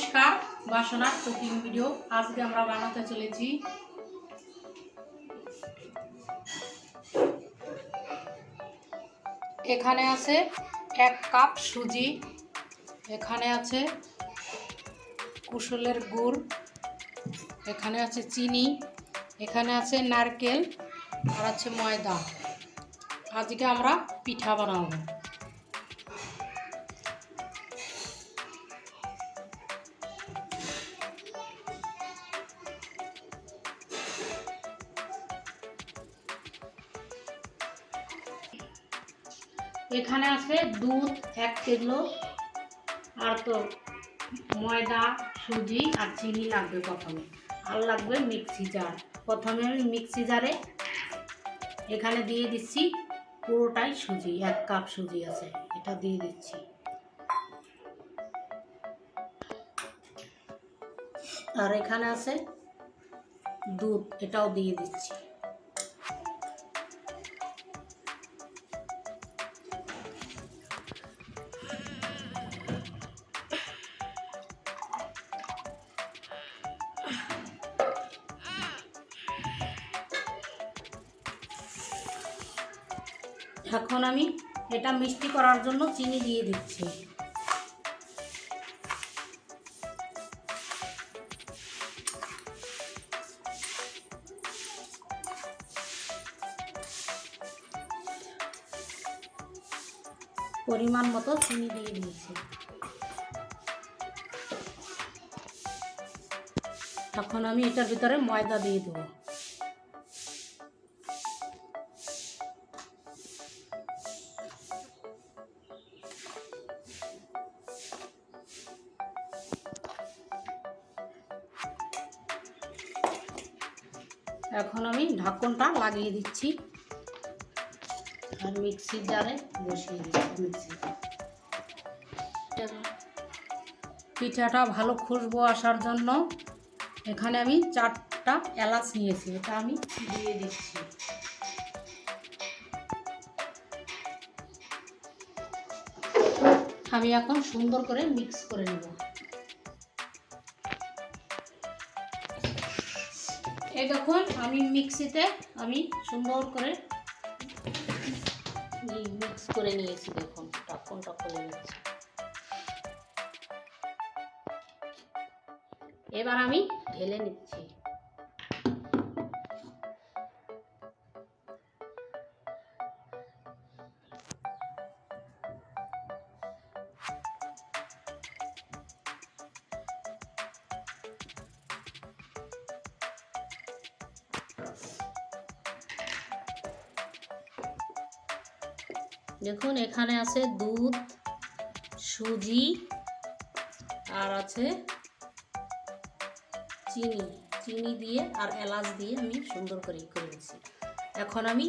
নমস্কার বাসনার cooking video. আজকে আমরা বানাতে চলেছি এখানে আছে এক কাপ সুজি, এখানে আছে কুশলের গুড়, এখানে আছে চিনি, এখানে আছে নারকেল, আর আছে ময়দা। আজকে আমরা পিঠা বানাবো। এখানে আছে দুধ, এক কিলো আর তো ময়দা, সুজি আর চিনি লাগবে প্রথমে। আর লাগবে মিক্সি জার প্রথমে আমি মিক্সি জারে এখানে দিয়ে দিচ্ছি পুরোটাই সুজি, এক কাপ সুজি আছে, এটা দিয়ে দিচ্ছি। আর এখানে আছে দুধ, এটাও দিয়ে দিচ্ছি। এখন আমি এটা মিষ্টি করার জন্য চিনি দিয়ে দিচ্ছি। পরিমাণ মতো চিনি দিয়ে দিয়েছি। এখন আমি এটার ভিতরে ময়দা দিয়ে দেবো। লাগিয়ে দিচ্ছি। আর মিক্সির জারে বসিয়ে দিচ্ছি মিক্সি পিঠাটা ভালো খুশবু আসার জন্য এখানে আমি চারটা এলাচ নিয়েছি, এটা আমি দিয়ে দিচ্ছি। আমি এখন সুন্দর করে মিক্স করে নেব। এই দেখুন, আমি মিক্সিতে আমি সুন্দর করে মিক্স করে নিয়েছি, দেখুন টপ করে নিচ্ছি এবার আমি ঢেলে নিচ্ছি। দেখুন, এখানে আছে দুধ, সুজি, আর আছে চিনি। চিনি দিয়ে আর এলাচ দিয়ে আমি সুন্দর করে করে নিচ্ছি। এখন আমি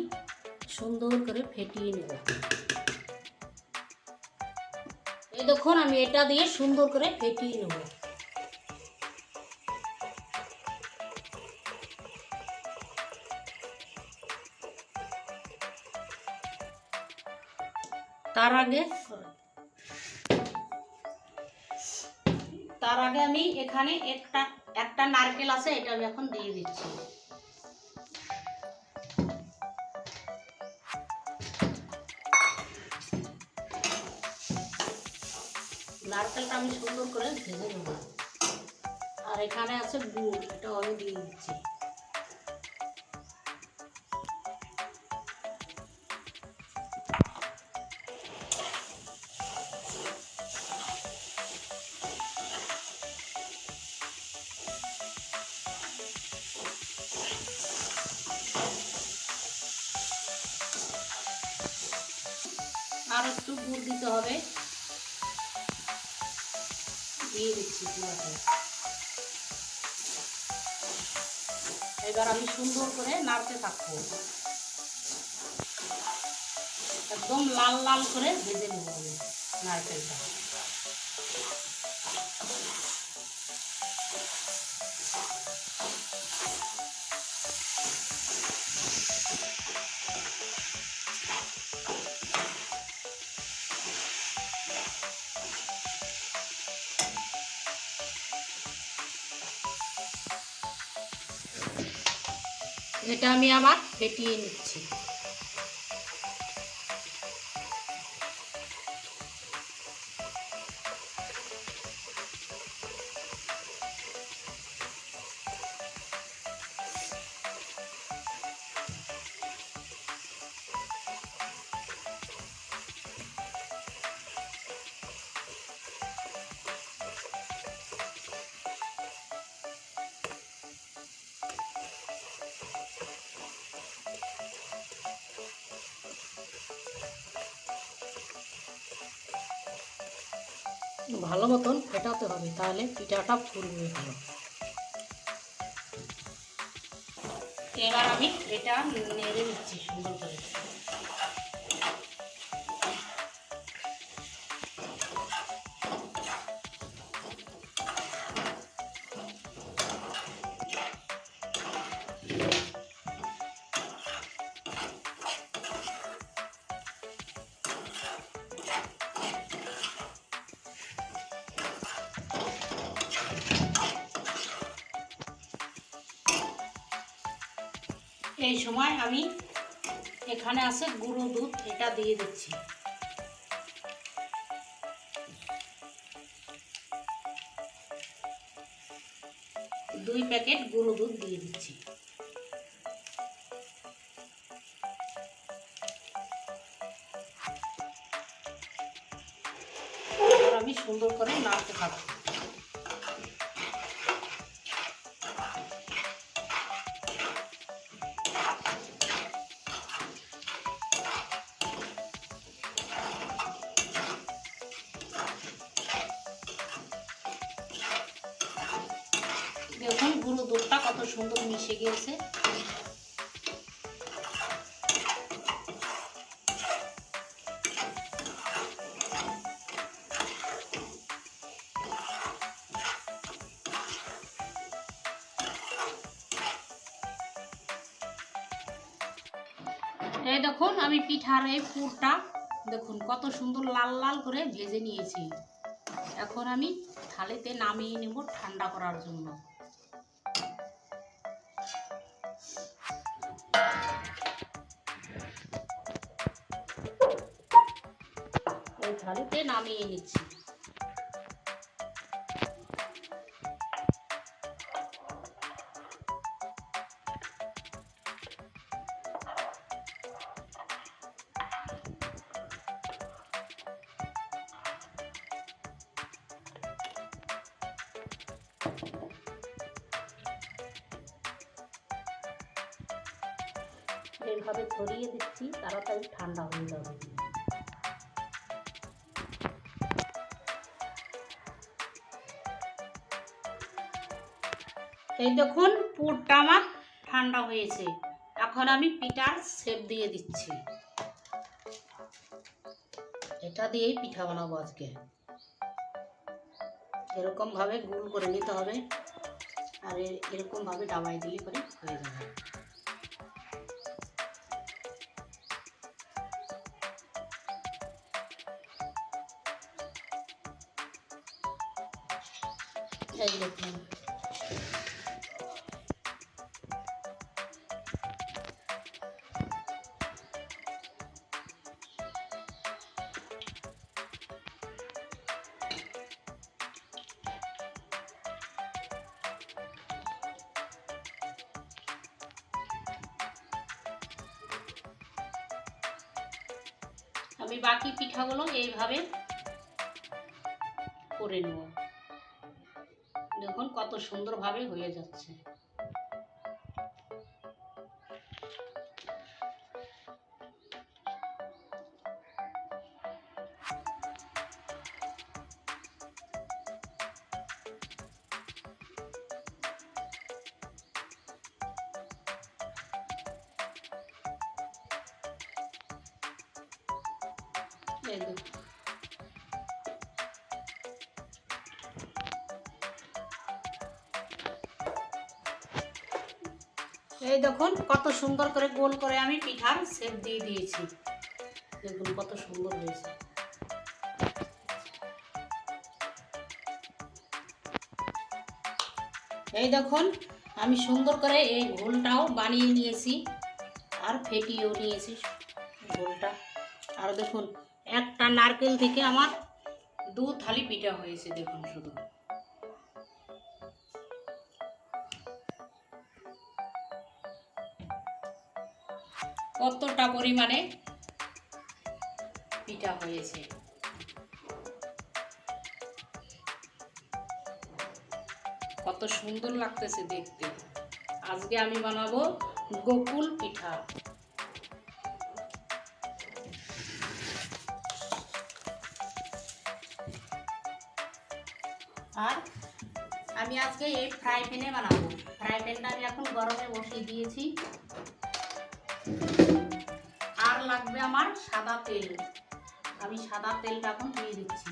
সুন্দর করে ফেটিয়ে নেব। এই দেখুন, আমি এটা দিয়ে সুন্দর করে ফেটিয়ে নেব। আগে তার আগে আমি এখানে একটা একটা নারকেল আছে, এটা আমি এখন দিয়ে দিচ্ছি। নারকেলটা আমি সুন্দর করে ভেজে নেব। আর এখানে আছে গুড় এটাও আমি দিয়ে দিচ্ছি। একটু গুড় দিতে হবে। দিয়ে দিচ্ছি এবার আমি সুন্দর করে নাড়তে থাকব। একদম লাল লাল করে ভেজে নেব আমি নারকেলটা। এটা আমি আবার ফেটিয়ে নিচ্ছি। ভালো মতন ফেটাতে হবে তাহলে পিঠাটা ফুলবে এবার আমি এটা নেড়ে নিচ্ছি সুন্দর করে। এই সময় আমি এখানে আছে গুঁড়ো দুধ, এটা দিয়ে দিচ্ছি। দুই প্যাকেট গুঁড়ো দুধ দিয়ে দিচ্ছি। আমি সুন্দর করে নাড়তে থাকব। সুন্দর মিশে গিয়েছে। এই দেখুন, আমি পিঠার এই পুরটা, দেখুন, কত সুন্দর লাল লাল করে ভেজে নিয়েছি। এখন আমি থালিতে নামিয়ে নেব ঠান্ডা করার জন্য। এই থালিতে নামিয়ে নিচ্ছি। এইভাবে ছড়িয়ে দিচ্ছি তাড়াতাড়ি ঠান্ডা হয়ে যাবে। এই দেখুন, পুরটা আমার ঠান্ডা হয়েছে। এখন আমি পিঠার সেপ দিয়ে দিচ্ছি। এটা দিয়েই পিঠা বানাবো আজকে। এরকমভাবে গোল করে নিতে হবে। আর এ- এরকম ভাবে ডাবাই দিলে পরে হয়ে যাবে। আমি বাকি পিঠাগুলো এইভাবে করে নেব। দেখুন কত সুন্দরভাবে হয়ে যাচ্ছে। দেখুন এই দেখুন, কত সুন্দর করে গোল করে আমি পিঠার সেপ দিয়ে দিয়েছি। দেখুন, কত সুন্দর হয়েছে। এই দেখুন, আমি সুন্দর করে এই ঘোলটাও বানিয়ে নিয়েছি, আর ফেটিয়েও নিয়েছি ঘোলটা আর দেখুন একটা নারকেল থেকে আমার দু থালি পিঠা হয়েছে, দেখুন শুধু। কতটা পরিমাণে পিঠা হয়েছে। কত সুন্দর লাগতেছে দেখতে। আজকে আমি বানাবো গোকুল পিঠা। আর আমি আজকে এই ফ্রাই প্যানে বানাবো। ফ্রাই প্যানটা আমি এখন গরমে বসিয়ে দিয়েছি। আর লাগবে আমার সাদা তেল। আমি সাদা তেলটা এখন দিয়ে দিচ্ছি।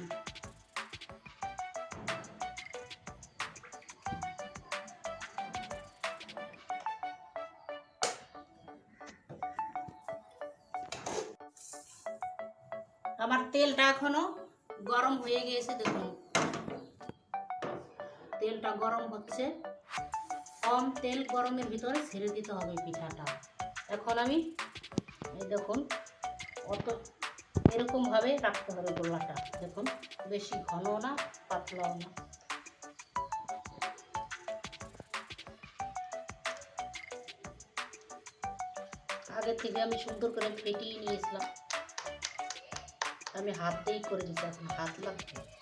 আমার তেলটা এখনও গরম হয়ে গিয়েছে, দেখুন। তেলটা গরম হচ্ছে। কম তেল গরমের ভিতরে ছেড়ে দিতে হবে পিঠাটা। এখন আমি, এই দেখুন অত এরকমভাবে রাখতে হবে গোলাটা দেখুন, বেশি ঘনও না, পাতলাও না। আগে থেকে আমি সুন্দর করে ফেটিয়ে নিয়েছিলাম। আমি হাত দিয়েই করে দিচ্ছি এখন হাত লাগবে।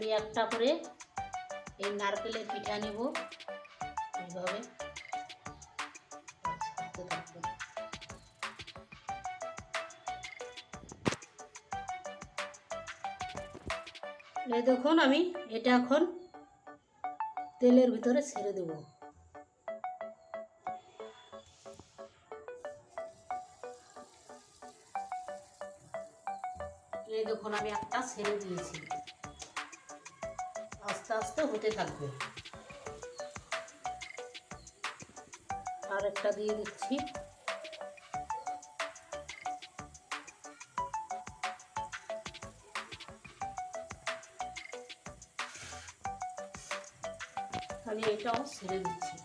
আমি একটা করে এই নারকেলের পিঠা নিব। এইভাবে। দেখুন আমি এটা এখন তেলের ভিতরে ছেড়ে দেব। এই দেখুন আমি একটা ছেড়ে দিয়েছি। আস্তে হতে থাকবে। আর একটা দিয়ে দিচ্ছি। আমি এটাও ছেড়ে দিচ্ছি।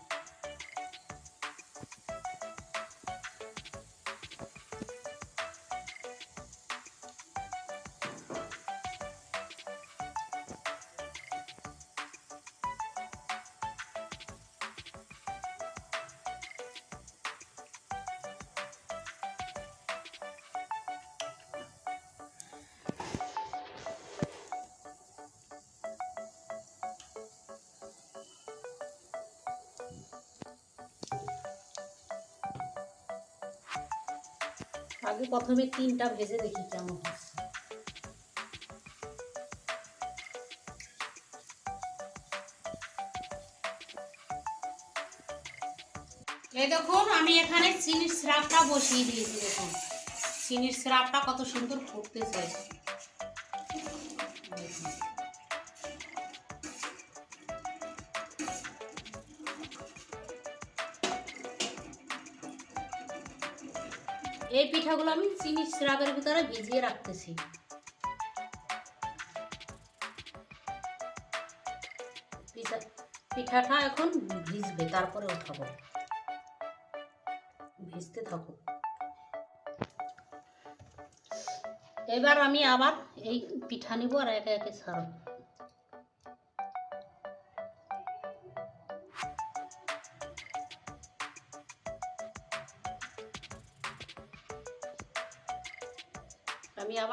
আগে প্রথমে তিনটা ভেজে দেখি কেমন হচ্ছে এই দেখুন, আমি এখানে চিনির স্রাবটা বসিয়ে দিয়েছি দেখুন চিনির স্রাবটা কত সুন্দর ফুটতে দেখুন। পিঠাগুলো আমি চিনির সিরাপের ভিতরে ভিজিয়ে রাখতেছি। পিঠাটা এখন ভিজবে, তারপরে উঠাবো। ভিজতে থাকো। এবার আমি আবার এই পিঠা নিব আর একে একে ছাড়ব।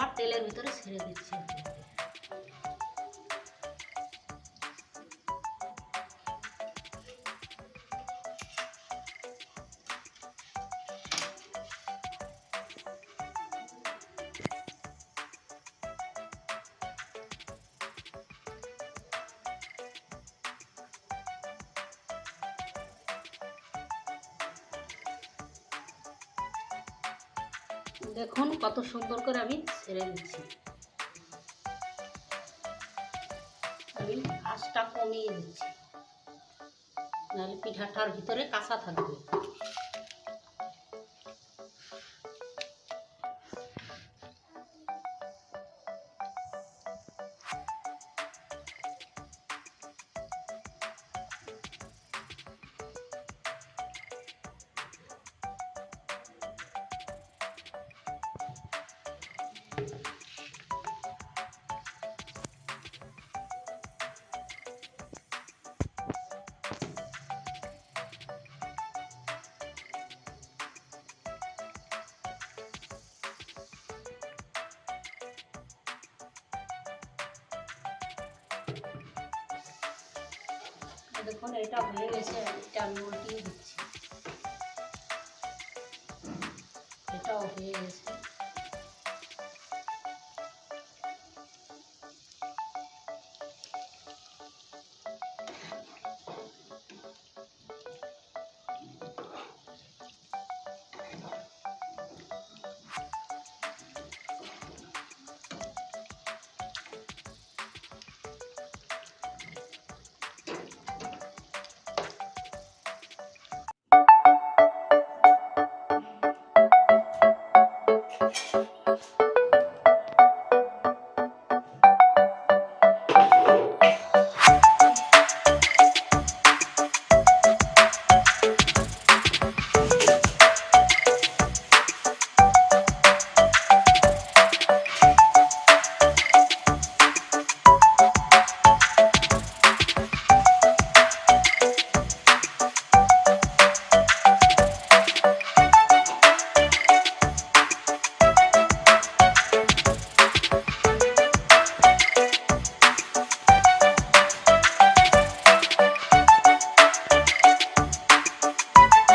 আবার তেলের ভিতরে ছেড়ে দিচ্ছি। দেখুন কত সুন্দর করে আমি ছেড়ে দিচ্ছি। আমি আঁচটা কমিয়ে দিচ্ছি। নাহলে পিঠাটার ভিতরে কাঁচা থাকবে। দেখুন এটা হয়ে গেছে এটা আমি উল্টিয়ে দিচ্ছি। এটাও হয়ে গেছে।